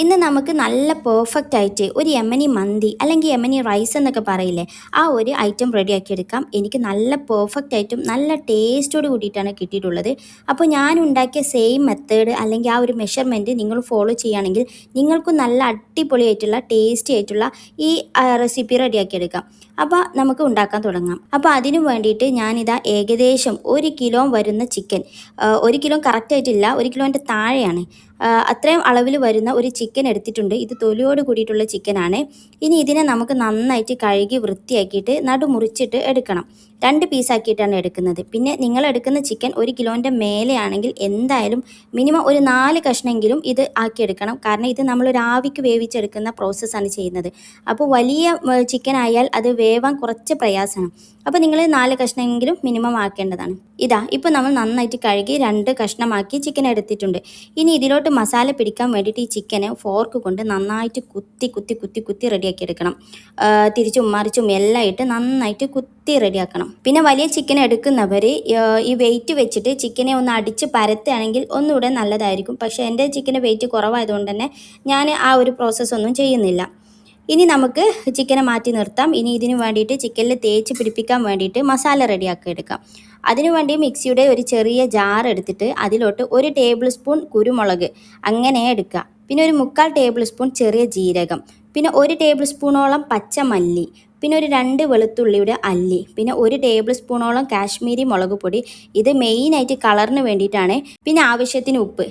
ഇന്ന് നമുക്ക് നല്ല പെർഫെക്റ്റ് ആയിട്ട് ഒരു യമനി മന്തി അല്ലെങ്കിൽ യമനി റൈസ് എന്നൊക്കെ പറയില്ലേ ആ ഒരു ഐറ്റം റെഡിയാക്കി എടുക്കാം. എനിക്ക് നല്ല പെർഫെക്റ്റ് ആയിട്ടും നല്ല ടേസ്റ്റോട് കൂടിയിട്ടാണ് കിട്ടിയിട്ടുള്ളത്. അപ്പോൾ ഞാൻ ഉണ്ടാക്കിയ സെയിം മെത്തേഡ് അല്ലെങ്കിൽ ആ ഒരു മെഷർമെന്റ് നിങ്ങൾ ഫോളോ ചെയ്യുകയാണെങ്കിൽ നിങ്ങൾക്കും നല്ല അടിപൊളിയായിട്ടുള്ള ടേസ്റ്റി ആയിട്ടുള്ള ഈ റെസിപ്പി റെഡിയാക്കി എടുക്കാം. അപ്പോൾ നമുക്ക് ഉണ്ടാക്കാൻ തുടങ്ങാം. അപ്പോൾ അതിനു വേണ്ടിയിട്ട് ഞാനിതാ ഏകദേശം ഒരു കിലോ വരുന്ന ചിക്കൻ ഒരു കിലോ കറക്റ്റ് ആയിട്ടില്ല ഒരു കിലോന്റെ താഴെയാണ്. അത്രയും അളവിൽ വരുന്ന ഒരു ചിക്കൻ എടുത്തിട്ടുണ്ട്. ഇത് തൊലിയോട് കൂടിയിട്ടുള്ള ചിക്കനാണ് ഇനി ഇതിനെ നമുക്ക് നന്നായിട്ട് കഴുകി വൃത്തിയാക്കിയിട്ട് നടുമുറിച്ചിട്ട് എടുക്കണം. രണ്ട് പീസാക്കിയിട്ടാണ് എടുക്കുന്നത്. പിന്നെ നിങ്ങൾ എടുക്കുന്ന ചിക്കൻ ഒരു കിലോന്റെ മേലെയാണെങ്കിൽ എന്തായാലും മിനിമം ഒരു നാല് കഷ്ണമെങ്കിലും ഇത് ആക്കിയെടുക്കണം. കാരണം ഇത് നമ്മൾ ഒരു ആവിക്ക് വേവിച്ചെടുക്കുന്ന പ്രോസസ്സാണ് ചെയ്യുന്നത്. അപ്പോൾ വലിയ ചിക്കൻ ആയാൽ അത് വേവാൻ കുറച്ച് പ്രയാസമാണ്. അപ്പോൾ നിങ്ങൾ നാല് കഷ്ണമെങ്കിലും മിനിമം ആക്കേണ്ടതാണ്. ഇതാ ഇപ്പോൾ നമ്മൾ നന്നായിട്ട് കഴുകി രണ്ട് കഷ്ണമാക്കി ചിക്കൻ എടുത്തിട്ടുണ്ട്. ഇനി ഇതിലോട്ട് മസാല പിടിക്കാൻ വേണ്ടിയിട്ട് ഈ ചിക്കനെ ഫോർക്ക് കൊണ്ട് നന്നായിട്ട് കുത്തി കുത്തി കുത്തി കുത്തി റെഡിയാക്കി എടുക്കണം. തിരിച്ചും മറിച്ചും എല്ലാം ഇട്ട് നന്നായിട്ട് കുത്തി റെഡിയാക്കണം പിന്നെ വലിയ ചിക്കൻ എടുക്കുന്നവർ ഈ വെയിറ്റ് വെച്ചിട്ട് ചിക്കനെ ഒന്ന് അടിച്ച് പരത്തുകയാണെങ്കിൽ ഒന്നുകൂടെ നല്ലതായിരിക്കും. പക്ഷേ എന്റെ ചിക്കന്റെ വെയിറ്റ് കുറവായതുകൊണ്ട് തന്നെ ഞാൻ ആ ഒരു പ്രോസസ്സൊന്നും ചെയ്യുന്നില്ല. ഇനി നമുക്ക് ചിക്കനെ മാറ്റി നിർത്താം. ഇനി ഇതിന് വേണ്ടിയിട്ട് ചിക്കനിൽ തേച്ച് പിടിപ്പിക്കാൻ വേണ്ടിയിട്ട് മസാല റെഡിയാക്കി എടുക്കാം. അതിനു വേണ്ടി മിക്സിയുടെ ഒരു ചെറിയ ജാർ എടുത്തിട്ട് അതിലോട്ട് ഒരു ടേബിൾ സ്പൂൺ കുരുമുളക് അങ്ങനെ എടുക്കുക. പിന്നെ ഒരു മുക്കാൽ ടേബിൾ സ്പൂൺ ചെറിയ ജീരകം. പിന്നെ ഒരു ടേബിൾ സ്പൂണോളം പച്ചമല്ലി. പിന്നെ ഒരു രണ്ട് വെളുത്തുള്ളിയുടെ അല്ലി. പിന്നെ ഒരു ടേബിൾ സ്പൂണോളം കാശ്മീരി മുളക് പൊടി. ഇത് മെയിനായിട്ട് കളറിന് വേണ്ടിയിട്ടാണ്. പിന്നെ ആവശ്യത്തിന് ഉപ്പ്.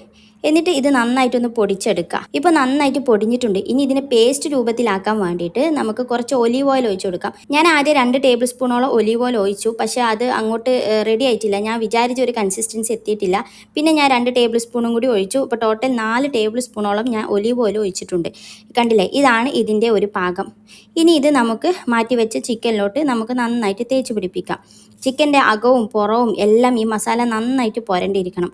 എന്നിട്ട് ഇത് നന്നായിട്ടൊന്ന് പൊടിച്ചെടുക്കുക ഇപ്പൊ നന്നായിട്ട് പൊടിഞ്ഞിട്ടുണ്ട്. ഇനി ഇതിനെ പേസ്റ്റ് രൂപത്തിലാക്കാൻ വേണ്ടിയിട്ട് നമുക്ക് കുറച്ച് ഒലീവ് ഓയിൽ ഒഴിച്ചു കൊടുക്കാം. ഞാൻ ആദ്യം രണ്ട് ടേബിൾ സ്പൂണോളം ഒലീവ് ഓയിൽ ഒഴിച്ചു. പക്ഷേ അത് അങ്ങോട്ട് റെഡി ആയിട്ടില്ല. ഞാൻ വിചാരിച്ച ഒരു കൺസിസ്റ്റൻസി എത്തിയിട്ടില്ല. പിന്നെ ഞാൻ രണ്ട് ടേബിൾ സ്പൂണും കൂടി ഒഴിച്ചു. ഇപ്പൊ ടോട്ടൽ നാല് ടേബിൾ സ്പൂണോളം ഞാൻ ഒലീവ് ഓയിൽ ഒഴിച്ചിട്ടുണ്ട്. കണ്ടില്ലേ? ഇതാണ് ഇതിന്റെ ഒരു പാകം. ഇനി ഇത് നമുക്ക് മാറ്റി വെച്ച് ചിക്കനിലോട്ട് നമുക്ക് നന്നായിട്ട് തേച്ച് പിടിപ്പിക്കാം. ചിക്കന്റെ അകവും പുറവും എല്ലാം ഈ മസാല നന്നായിട്ട് പുരണ്ടിരിക്കണം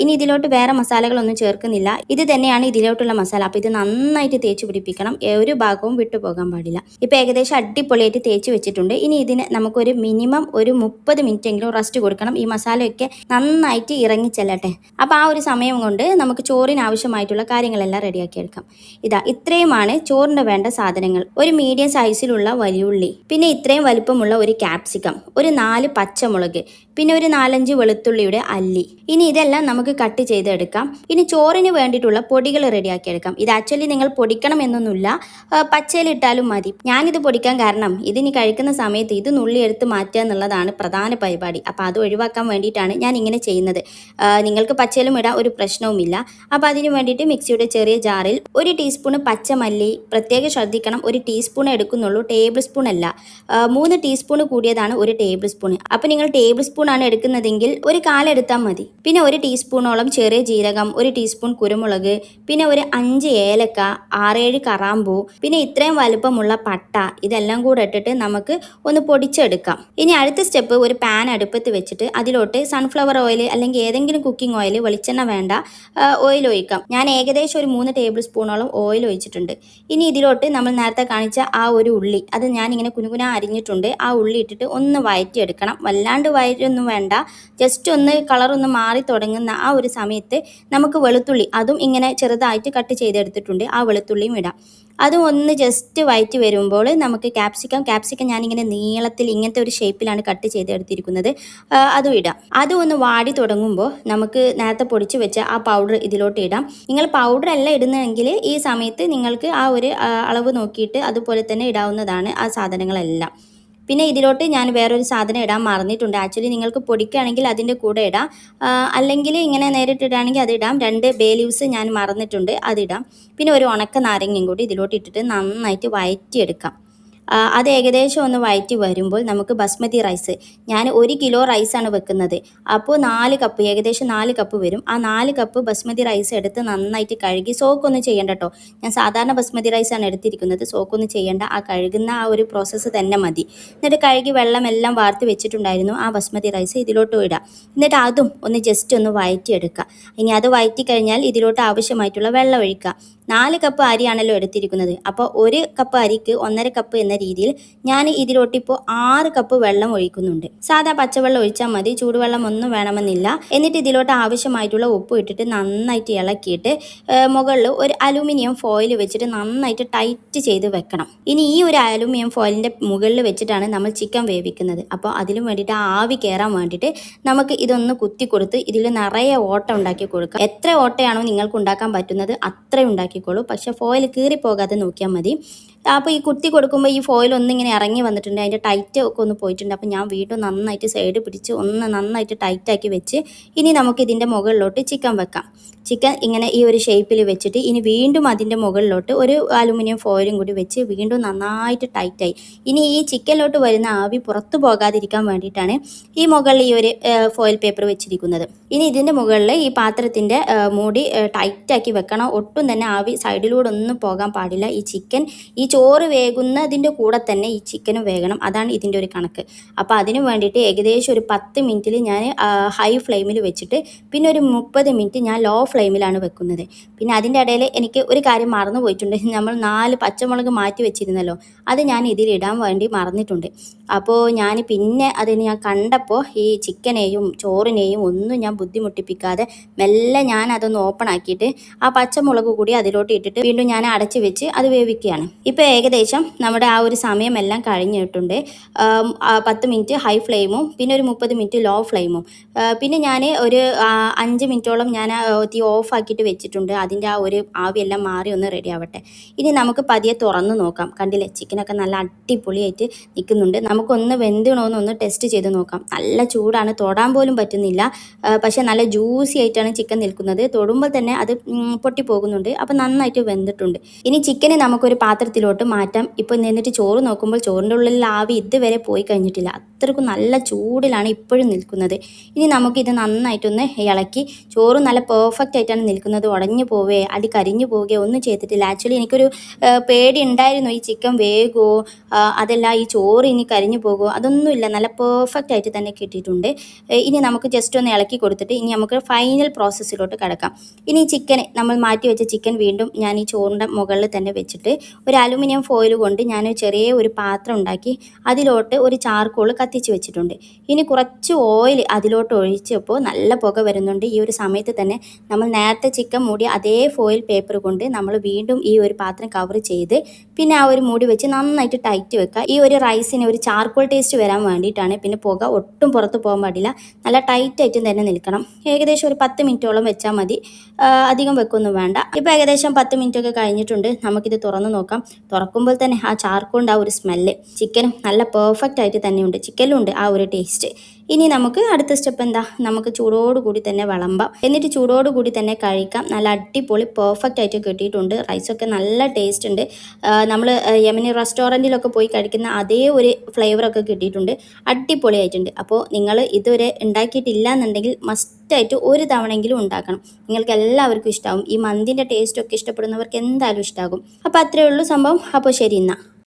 ഇനി ഇതിലോട്ട് വേറെ മസാലകളൊന്നും ചേർക്കുന്നില്ല. ഇത് തന്നെയാണ് ഇതിലോട്ടുള്ള മസാല. അപ്പോൾ ഇത് നന്നായിട്ട് തേച്ച് പിടിപ്പിക്കണം. ഒരു ഭാഗവും വിട്ടുപോകാൻ പാടില്ല. ഇപ്പോൾ ഏകദേശം അടിപൊളിയായിട്ട് തേച്ച് വെച്ചിട്ടുണ്ട്. ഇനി ഇതിന് നമുക്കൊരു മിനിമം ഒരു മുപ്പത് മിനിറ്റ് എങ്കിലും റസ്റ്റ് കൊടുക്കണം. ഈ മസാലയൊക്കെ നന്നായിട്ട് ഇറങ്ങി ചെല്ലട്ടെ. അപ്പോൾ ആ ഒരു സമയം കൊണ്ട് നമുക്ക് ചോറിന് ആവശ്യമായിട്ടുള്ള കാര്യങ്ങളെല്ലാം റെഡിയാക്കി എടുക്കാം. ഇതാ ഇത്രയുമാണ് ചോറിന് വേണ്ട സാധനങ്ങൾ. ഒരു മീഡിയം സൈസിലുള്ള വലിയുള്ളി പിന്നെ ഇത്രയും വലുപ്പമുള്ള ഒരു ക്യാപ്സിക്കം ഒരു നാല് പച്ചമുളക് പിന്നെ ഒരു നാലഞ്ച് വെളുത്തുള്ളിയുടെ അല്ലി. ഇനി ഇതെല്ലാം നമുക്ക് കട്ട് ചെയ്തെടുക്കാം. ഇനി ചോറിന് വേണ്ടിയിട്ടുള്ള പൊടികൾ റെഡിയാക്കിയെടുക്കാം. ഇത് ആക്ച്വലി നിങ്ങൾ പൊടിക്കണം എന്നൊന്നുമില്ല പച്ചയിലിട്ടാലും മതി. ഞാനിത് പൊടിക്കാൻ കാരണം ഇതിനി കഴിക്കുന്ന സമയത്ത് ഇത് നുള്ളി എടുത്ത് മാറ്റുക എന്നുള്ളതാണ് പ്രധാന പരിപാടി. അപ്പോൾ അത് ഒഴിവാക്കാൻ വേണ്ടിയിട്ടാണ് ഞാൻ ഇങ്ങനെ ചെയ്യുന്നത് നിങ്ങൾക്ക് പച്ചയിലും ഇടാൻ ഒരു പ്രശ്നവുമില്ല. അപ്പോൾ അതിന് വേണ്ടിയിട്ട് മിക്സിയുടെ ചെറിയ ജാറിൽ ഒരു ടീസ്പൂണ് പച്ചമല്ലി പ്രത്യേകം ശ്രദ്ധിക്കണം ഒരു ടീസ്പൂൺ എടുക്കുന്നുള്ളൂ ടേബിൾ സ്പൂൺ അല്ല. മൂന്ന് ടീസ്പൂൺ കൂടിയതാണ് ഒരു ടേബിൾ സ്പൂൺ അപ്പോൾ നിങ്ങൾ ടേബിൾ സ്പൂൺ ആണ് എടുക്കുന്നതെങ്കിൽ ഒരു കാലെടുത്താൽ മതി. പിന്നെ ഒരു ടീസ്പൂണോളം ചെറിയ ജീരകം ഒരു ടീസ്പൂൺ കുരുമുളക് പിന്നെ ഒരു അഞ്ച് ഏലക്ക ആറേഴ് കറാമ്പൂ പിന്നെ ഇത്രയും വലുപ്പമുള്ള പട്ട ഇതെല്ലാം കൂടെ ഇട്ടിട്ട് നമുക്ക് ഒന്ന് പൊടിച്ചെടുക്കാം. ഇനി അടുത്ത സ്റ്റെപ്പ് ഒരു പാൻ അടുപ്പത്ത് വെച്ചിട്ട് അതിലോട്ട് സൺഫ്ലവർ ഓയിൽ അല്ലെങ്കിൽ ഏതെങ്കിലും കുക്കിംഗ് ഓയിൽ വെളിച്ചെണ്ണ വേണ്ട ഓയിൽ ഒഴിക്കാം. ഞാൻ ഏകദേശം ഒരു മൂന്ന് ടേബിൾ സ്പൂണോളം ഓയിൽ ഒഴിച്ചിട്ടുണ്ട്. ഇനി ഇതിലോട്ട് നമ്മൾ നേരത്തെ കാണിച്ച ആ ഒരു ഉള്ളി അത് ഞാൻ ഇങ്ങനെ കുനുകുന അരിഞ്ഞിട്ടുണ്ട്. ആ ഉള്ളി ഇട്ടിട്ട് ഒന്ന് വയറ്റിയെടുക്കണം. വല്ലാണ്ട് വയറ്റൊന്നും വേണ്ട. ജസ്റ്റ് ഒന്ന് കളറൊന്ന് മാറി തുടങ്ങുന്ന ആ ഒരു സമയത്ത് നമുക്ക് വെളുത്തുള്ളി അതും ഇങ്ങനെ ചെറുതായിട്ട് കട്ട് ചെയ്തെടുത്തിട്ടുണ്ട്. ആ വെളുത്തുള്ളിയും ഇടാം. അതും ഒന്ന് ജസ്റ്റ് വയറ്റി വരുമ്പോൾ നമുക്ക് ക്യാപ്സിക്കം ക്യാപ്സിക്കം ഞാനിങ്ങനെ നീളത്തിൽ ഇങ്ങനത്തെ ഒരു ഷേപ്പിലാണ് കട്ട് ചെയ്തെടുത്തിരിക്കുന്നത്. അതും ഇടാം. അതും ഒന്ന് വാടി തുടങ്ങുമ്പോൾ നമുക്ക് നേരത്തെ പൊടിച്ച് വെച്ച ആ പൗഡർ ഇതിലോട്ട് ഇടാം. നിങ്ങൾ പൗഡർ അല്ല ഇടുന്നതെങ്കിൽ ഈ സമയത്ത് നിങ്ങൾക്ക് ആ ഒരു അളവ് നോക്കിയിട്ട് അതുപോലെ തന്നെ ഇടാവുന്നതാണ് ആ സാധനങ്ങളെല്ലാം. പിന്നെ ഇതിലോട്ട് ഞാൻ വേറൊരു സാധനം ഇടാൻ മറന്നിട്ടുണ്ട്. ആക്ച്വലി നിങ്ങൾക്ക് പൊടിക്കുകയാണെങ്കിൽ അതിന്റെ കൂടെ ഇടാം. അല്ലെങ്കിൽ ഇങ്ങനെ നേരിട്ടിടാണെങ്കിൽ അതിടാം രണ്ട് ബേ ലീവ്സ് ഞാൻ മറന്നിട്ടുണ്ട്. അതിടാം പിന്നെ ഒരു ഉണക്ക നാരങ്ങയും കൂടി ഇതിലോട്ട് ഇട്ടിട്ട് നന്നായിട്ട് വയറ്റിയെടുക്കാം. അത് ഏകദേശം ഒന്ന് വയറ്റി വരുമ്പോൾ നമുക്ക് ബസ്മതി റൈസ്. ഞാൻ ഒരു കിലോ റൈസാണ് വെക്കുന്നത്. അപ്പോൾ നാല് കപ്പ് ഏകദേശം നാല് കപ്പ് വരും. ആ നാല് കപ്പ് ബസ്മതി റൈസ് എടുത്ത് നന്നായിട്ട് കഴുകി സോക്കൊന്നും ചെയ്യണ്ട കേട്ടോ ഞാൻ സാധാരണ ബസ്മതി റൈസാണ് എടുത്തിരിക്കുന്നത്. സോക്കൊന്നും ചെയ്യേണ്ട. ആ കഴുകുന്ന ആ ഒരു പ്രോസസ്സ് തന്നെ മതി. എന്നിട്ട് കഴുകി വെള്ളമെല്ലാം വാർത്ത് വെച്ചിട്ടുണ്ടായിരുന്നു. ആ ബസ്മതി റൈസ് ഇതിലോട്ട് ഇടാം. എന്നിട്ട് അതും ഒന്ന് ജസ്റ്റ് ഒന്ന് വയറ്റിയെടുക്കുക ഇനി അത് വയറ്റി കഴിഞ്ഞാൽ ഇതിലോട്ട് ആവശ്യമായിട്ടുള്ള വെള്ളം ഒഴിക്കുക നാല് കപ്പ് അരിയാണല്ലോ എടുത്തിരിക്കുന്നത്. അപ്പോൾ ഒരു കപ്പ് അരിക്ക് ഒന്നര കപ്പ് എന്ന രീതിയിൽ ഞാൻ ഇതിലോട്ട് ഇപ്പോൾ ആറ് കപ്പ് വെള്ളം ഒഴിക്കുന്നുണ്ട്. സാധാ പച്ചവെള്ളം ഒഴിച്ചാൽ മതി. ചൂടുവെള്ളം ഒന്നും വേണമെന്നില്ല. എന്നിട്ട് ഇതിലോട്ട് ആവശ്യമായിട്ടുള്ള ഉപ്പ് ഇട്ടിട്ട് നന്നായിട്ട് ഇളക്കിയിട്ട് മുകളിൽ ഒരു അലൂമിനിയം ഫോയിൽ വെച്ചിട്ട് നന്നായിട്ട് ടൈറ്റ് ചെയ്ത് വെക്കണം. ഇനി ഈ ഒരു അലൂമിനിയം ഫോയിലിന്റെ മുകളിൽ വെച്ചിട്ടാണ് നമ്മൾ ചിക്കൻ വേവിക്കുന്നത്. അപ്പോൾ അതിലും വേണ്ടിയിട്ട് ആവി കയറാൻ വേണ്ടിയിട്ട് നമുക്ക് ഇതൊന്ന് കുത്തി കൊടുത്ത് ഇതിൽ നിറയെ ഓട്ട ഉണ്ടാക്കി കൊടുക്കാം. എത്ര ഓട്ടയാണോ നിങ്ങൾക്ക് ഉണ്ടാക്കാൻ പറ്റുന്നത് അത്ര ഉണ്ടാക്കിക്കോളൂ. പക്ഷേ ഫോയിൽ കീറി പോകാതെ നോക്കിയാൽ മതി. അപ്പോൾ ഈ കുത്തി കൊടുക്കുമ്പോൾ ഈ ഫോയിൽ ഒന്നിങ്ങനെ ഇറങ്ങി വന്നിട്ടുണ്ട്. അതിന്റെ ടൈറ്റ് ഒക്കെ ഒന്ന് പോയിട്ടുണ്ട്. അപ്പോൾ ഞാൻ വീണ്ടും നന്നായിട്ട് സൈഡ് പിടിച്ച് ഒന്ന് നന്നായിട്ട് ടൈറ്റാക്കി വെച്ച് ഇനി നമുക്ക് ഇതിന്റെ മുകളിലോട്ട് ചിക്കൻ വെക്കാം. ചിക്കൻ ഇങ്ങനെ ഈ ഒരു ഷേപ്പിൽ വെച്ചിട്ട് ഇനി വീണ്ടും അതിന്റെ മുകളിലോട്ട് ഒരു അലുമിനിയം ഫോയിലും കൂടി വെച്ച് വീണ്ടും നന്നായിട്ട് ടൈറ്റായി ഇനി ഈ ചിക്കനിലോട്ട് വരുന്ന ആവി പുറത്തു പോകാതിരിക്കാൻ വേണ്ടിയിട്ടാണ് ഈ മുകളിൽ ഈ ഒരു ഫോയിൽ പേപ്പർ വെച്ചിരിക്കുന്നത്. ഇനി ഇതിന്റെ മുകളിൽ ഈ പാത്രത്തിന്റെ മൂടി ടൈറ്റാക്കി വെക്കണം. ഒട്ടും തന്നെ ആവി സൈഡിലൂടെ ഒന്നും പോകാൻ പാടില്ല. ഈ ചിക്കൻ ഈ ചോറ് വേകുന്നതിന്റെ കൂടെ തന്നെ ഈ ചിക്കനും വേകണം. അതാണ് ഇതിന്റെ ഒരു കണക്ക്. അപ്പോൾ അതിന് വേണ്ടിയിട്ട് ഏകദേശം ഒരു പത്ത് മിനിറ്റിൽ ഞാൻ ഹൈ ഫ്ലെയിമിൽ വെച്ചിട്ട് പിന്നെ ഒരു മുപ്പത് മിനിറ്റ് ഞാൻ ലോ ഫ്ലെയിമിലാണ് വെക്കുന്നത്. പിന്നെ അതിന്റെ ഇടയിൽ എനിക്ക് ഒരു കാര്യം മറന്നു പോയിട്ടുണ്ട്. നമ്മൾ നാല് പച്ചമുളക് മാറ്റി വെച്ചിരുന്നല്ലോ അത് ഞാൻ ഇതിലിടാൻ വേണ്ടി മറന്നിട്ടുണ്ട്. അപ്പോൾ ഞാൻ പിന്നെ അതിന് ഞാൻ കണ്ടപ്പോൾ ഈ ചിക്കനെയും ചോറിനെയും ഒന്നും ഞാൻ ബുദ്ധിമുട്ടിപ്പിക്കാതെ മെല്ലെ ഞാൻ അതൊന്ന് ഓപ്പൺ ആക്കിയിട്ട് ആ പച്ചമുളക് കൂടി അതിലോട്ട് ഇട്ടിട്ട് വീണ്ടും ഞാൻ അടച്ചു വെച്ച് അത് വേവിക്കുകയാണ്. ഇപ്പോൾ ഏകദേശം നമ്മുടെ ആ ഒരു സമയമെല്ലാം കഴിഞ്ഞിട്ടുണ്ട്. പത്ത് മിനിറ്റ് ഹൈ ഫ്ലെയിമും പിന്നെ ഒരു മുപ്പത് മിനിറ്റ് ലോ ഫ്ലെയിമും. പിന്നെ ഞാൻ ഒരു അഞ്ച് മിനിറ്റോളം ഞാൻ തീ ഓഫ് ആക്കിയിട്ട് വെച്ചിട്ടുണ്ട്. അതിന്റെ ആ ഒരു ആവിയെല്ലാം മാറി ഒന്ന് റെഡി ആവട്ടെ. ഇനി നമുക്ക് പതിയെ തുറന്ന് നോക്കാം. കണ്ടില്ലേ? ചിക്കനൊക്കെ നല്ല അടിപൊളിയായിട്ട് നിൽക്കുന്നുണ്ട്. നമുക്കൊന്ന് വെന്തണോന്ന് ഒന്ന് ടെസ്റ്റ് ചെയ്ത് നോക്കാം. നല്ല ചൂടാണ്. തൊടാൻ പോലും പറ്റുന്നില്ല. പക്ഷേ നല്ല ജ്യൂസി ആയിട്ടാണ് ചിക്കൻ നിൽക്കുന്നത്. തൊടുമ്പോൾ തന്നെ അത് പൊട്ടി പൊട്ടിപ്പോകുന്നുണ്ട്. അപ്പോൾ നന്നായിട്ട് വെന്തിട്ടുണ്ട്. ഇനി ചിക്കനെ നമുക്കൊരു പാത്രത്തിലോട്ട് മാറ്റാം. ഇപ്പോൾ നിന്നിട്ട് ചോറ് നോക്കുമ്പോൾ ചോറിന്റെ ഉള്ളിൽ ആവി ഇതുവരെ പോയി കഴിഞ്ഞിട്ടില്ല. അത്രക്കും നല്ല ചൂടിലാണ് ഇപ്പോഴും നിൽക്കുന്നത്. ഇനി നമുക്കിത് നന്നായിട്ടൊന്ന് ഇളക്കി ചോറ് നല്ല പെർഫെക്റ്റ് ആയിട്ടാണ് നിൽക്കുന്നത്. ഉടഞ്ഞു പോവേ അടി കരിഞ്ഞു പോവുകയോ ഒന്നും ചെയ്തിട്ടില്ല. ആക്ച്വലി എനിക്കൊരു പേടി ഉണ്ടായിരുന്നു ഈ ചിക്കൻ വേഗോ അതല്ല ഈ ചോറ് ഇനി കരിഞ്ഞു പോകുമോ അതൊന്നുമില്ല. നല്ല പെർഫെക്റ്റ് ആയിട്ട് തന്നെ കിട്ടിയിട്ടുണ്ട്. ഇനി നമുക്ക് ജസ്റ്റ് ഒന്ന് ഇളക്കി കൊടുത്തിട്ട് ഇനി നമുക്ക് ഫൈനൽ പ്രോസസ്സിലോട്ട് കിടക്കാം. ഇനി ചിക്കൻ നമ്മൾ മാറ്റി വെച്ച ചിക്കൻ വീണ്ടും ഞാൻ ഈ ചോറിന്റെ മുകളിൽ തന്നെ വെച്ചിട്ട് ഒരു അലുമിനിയം ഫോയിൽ കൊണ്ട് ഞാൻ ചെറിയ ഒരു പാത്രം ഉണ്ടാക്കി അതിലോട്ട് ഒരു ചാർക്കോൾ കത്തിച്ച് വെച്ചിട്ടുണ്ട്. ഇനി കുറച്ച് ഓയിൽ അതിലോട്ട് ഒഴിച്ചപ്പോൾ നല്ല പുക വരുന്നുണ്ട്. ഈ ഒരു സമയത്ത് തന്നെ നമ്മൾ നേരത്തെ ചിക്കൻ മൂടി അതേ ഫോയിൽ പേപ്പർ കൊണ്ട് നമ്മൾ വീണ്ടും ഈ ഒരു പാത്രം കവർ ചെയ്ത് പിന്നെ ആ ഒരു മൂടി വെച്ച് നന്നായിട്ട് ടൈറ്റ് വെക്കുക. ഈ ഒരു റൈസിന് ഒരു ചാർക്കോൾ ടേസ്റ്റ് വരാൻ വേണ്ടിയിട്ടാണ് പിന്നെ പുക ഒട്ടും പുറത്ത് പോകാൻ പാടില്ല. നല്ല ടൈറ്റായിട്ടും തന്നെ നിൽക്കണം. ഏകദേശം ഒരു പത്ത് മിനിറ്റോളം വെച്ചാൽ മതി. അധികം വെക്കൊന്നും വേണ്ട. ഇപ്പോൾ ഏകദേശം പത്ത് മിനിറ്റൊക്കെ കഴിഞ്ഞിട്ടുണ്ട്. നമുക്കിത് തുറന്ന് നോക്കാം. തുറക്കുമ്പോൾ തന്നെ ആ ചാർക്കോളിന്റെ ആ ഒരു സ്മെല്ല് ചിക്കനും നല്ല പെർഫെക്റ്റ് ആയിട്ട് തന്നെയുണ്ട്. ചിക്കനിലും ഉണ്ട് ആ ഒരു ടേസ്റ്റ്. ഇനി നമുക്ക് അടുത്ത സ്റ്റെപ്പ് എന്താ? നമുക്ക് ചൂടോടുകൂടി തന്നെ വിളമ്പാം. എന്നിട്ട് ചൂടോടുകൂടി തന്നെ കഴിക്കാം. നല്ല അടിപൊളി പെർഫെക്റ്റ് ആയിട്ട് കിട്ടിയിട്ടുണ്ട്. റൈസൊക്കെ നല്ല ടേസ്റ്റ് ഉണ്ട്. നമ്മൾ യമനി റെസ്റ്റോറന്റിലൊക്കെ പോയി കഴിക്കുന്ന അതേ ഒരു ഫ്ലേവറൊക്കെ കിട്ടിയിട്ടുണ്ട്. അടിപൊളിയായിട്ടുണ്ട്. അപ്പോൾ നിങ്ങൾ ഇതുവരെ ഉണ്ടാക്കിയിട്ടില്ല എന്നുണ്ടെങ്കിൽ മസ്റ്റായിട്ട് ഒരു തവണയെങ്കിലും ഉണ്ടാക്കണം. നിങ്ങൾക്ക് എല്ലാവർക്കും ഇഷ്ടമാവും ഈ മന്തിന്റെ ടേസ്റ്റൊക്കെ ഇഷ്ടപ്പെടുന്നവർക്ക് എന്തായാലും ഇഷ്ടമാകും അപ്പോൾ അത്രയേ ഉള്ളൂ സംഭവം. അപ്പോൾ ശരി എന്നാൽ